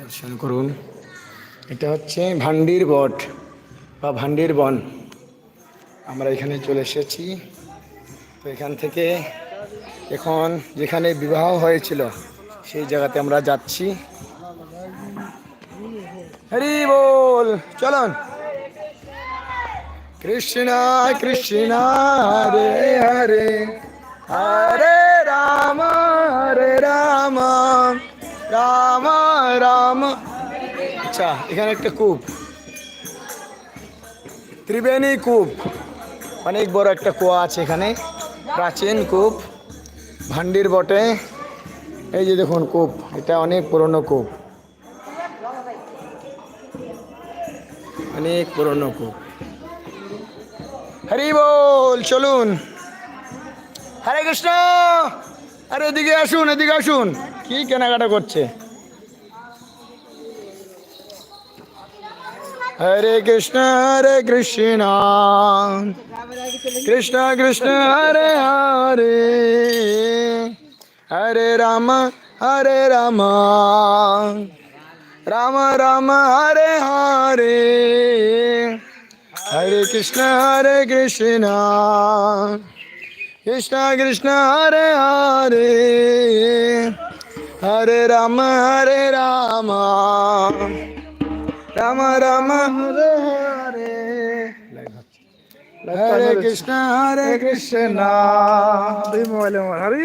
দর্শন করুন। এটা হচ্ছে ভান্ডির বট বা ভান্ডির বন। আমরা এখানে চলে এসেছি। তো এখান থেকে এখন যেখানে বিবাহ হয়েছিল, সেই জায়গাতে আমরা যাচ্ছি। হরি বল, চলুন। কৃষ্ণ কৃষ্ণ হরে হরে। হরে রাম হরে রাম। রাম রাম। আচ্ছা এখানে একটা কূপ। ত্রিবেণী কূপ। অনেক বড় একটা কুয়া আছে এখানে। প্রাচীন কূপ। ভান্ডির বটে। এই যে দেখুন কূপ, এটা অনেক পুরনো কূপ। অনেক পুরনো কূপ। হরি বল, চলুন। হরে কৃষ্ণ! আরে এদিকে আসুন এদিকে আসুন। কি কেনাকাটা করছে? হরে কৃষ্ণ হরে কৃষ্ণ। কৃষ্ণ কৃষ্ণ, হরে হরে। হরে রাম হরে রাম। রাম রাম হরে হরে হরে কৃষ্ণ হরে কৃষ্ণ কৃষ্ণ কৃষ্ণ হরে হরে হরে রাম হরে রাম রাম রাম হরে হরে হরে কৃষ্ণ হরে কৃষ্ণ মোবাইলে হরি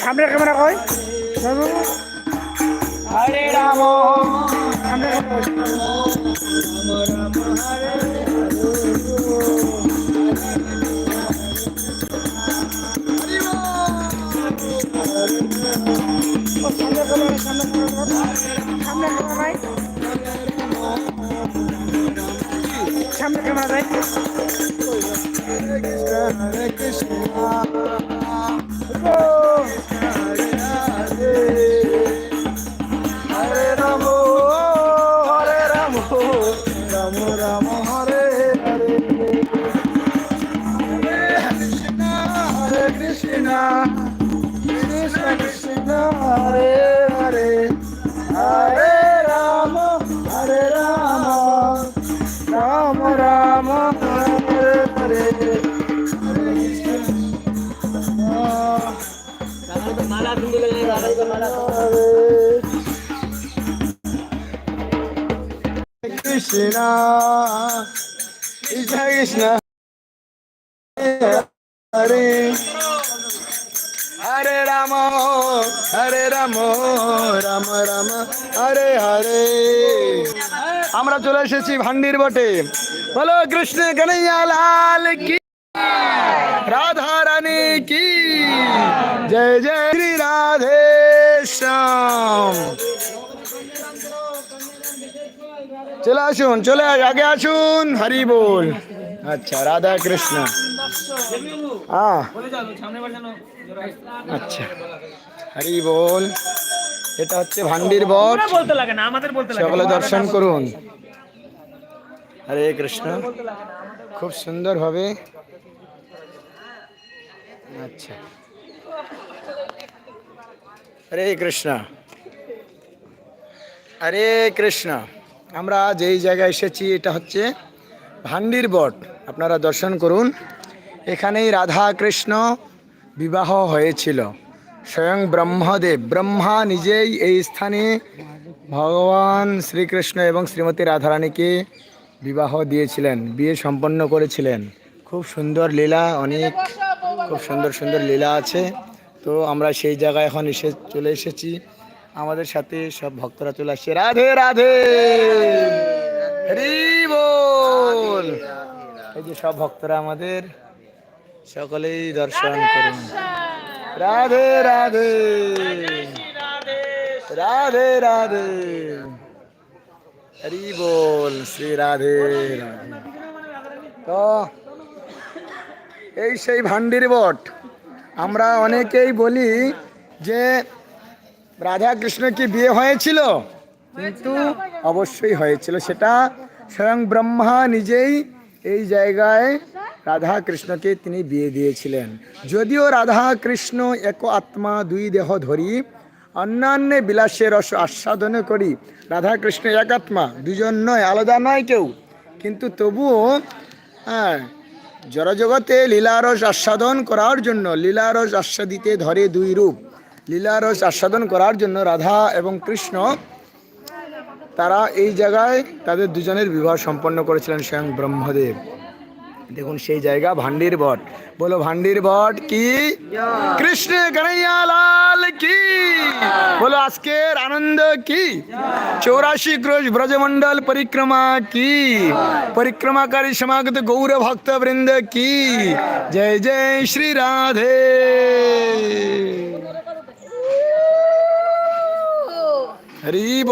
সামনে ক্যামেরা কই হরে রাম। সামনে সামনে ক্যামেরা সামনে ক্যামেরা সামনে ক্যামেরা সামনে কৃষ্ণ কৃষ্ণ কৃষ্ণ হরে হরে রাম রাম রাম হরে আমরা চলে এসেছি ভান্ডির বটে। বলো কৃষ্ণ কনৈয়া লাল কি? রাধা রানী কি? জয় জয় শ্রী রাধে শ্যাম। চলে আসুন চলে আগে আসুন হরি বল। আচ্ছা রাধা কৃষ্ণ। হ্যাঁ আচ্ছা হরি বল। এটা হচ্ছে ভান্ডির বট। সকলে দর্শন করুন। হরে কৃষ্ণ। খুব সুন্দর হবে। আচ্ছা। হরে কৃষ্ণ। হরে কৃষ্ণ। আমরা যেই জায়গায় এসেছি, এটা হচ্ছে ভান্ডির বট। আপনারা দর্শন করুন। এখানেই রাধা কৃষ্ণ বিবাহ হয়েছিল। স্বয়ং ব্রহ্মদেব। ব্রহ্মা নিজেই এই স্থানে ভগবান শ্রীকৃষ্ণ এবং শ্রীমতী রাধারানীকে বিবাহ দিয়েছিলেন, বিয়ে সম্পন্ন করেছিলেন। খুব সুন্দর লীলা, অনেক খুব সুন্দর সুন্দর লীলা আছে। তো আমরা সেই জায়গায় এখন এসে চলে এসেছি। আমাদের সাথে সব ভক্তরা চলে আসছে। রাধে রাধে। হরি বল এই যে সব ভক্তরা আমাদের সকলেই দর্শন করুন। রাধে। রাধে রাধে। রাধে হরি বল শ্রী রাধে রাধে। তো এই সেই ভান্ডির বট। আমরা অনেকেই বলি যে রাধা কৃষ্ণ কি বিয়ে হয়েছিল? কিন্তু অবশ্যই হয়েছিল। সেটা স্বয়ং ব্রহ্মা নিজেই এই জায়গায় রাধা কৃষ্ণকে তিনি বিয়ে দিয়েছিলেন। যদিও রাধা কৃষ্ণ এক আত্মা, দুই দেহ ধরি, অন্যান্য বিলাসের রস আস্বাদন করি রাধা কৃষ্ণ এক আত্মা, দুজন নয়, আলাদা নয় কেউ। কিন্তু তবুও হ্যাঁ জড়জগতে লীলারস আস্বাদন করার জন্য, লীলারস আস্বাদিতে ধরে দুই রূপ। লীলারস আস্বাদন করার জন্য রাধা এবং কৃষ্ণ, তারা এই জায়গায় তাদের দুজনের বিবাহ সম্পন্ন করেছিলেন স্বয়ং ব্রহ্মদেব। দেখুন সেই জায়গা, ভান্ডির বট। বলো, ভান্ডির বট কি? কৃষ্ণ কানাইয়া লাল কি? বলো, আজকের আনন্দ কি? চৌরাশি ক্রোশ ব্রজমন্ডল পরিক্রমা কি? পরিক্রমাকারী সমাগত গৌর ভক্ত বৃন্দ কি? জয় জয় শ্রী রাধে। হরি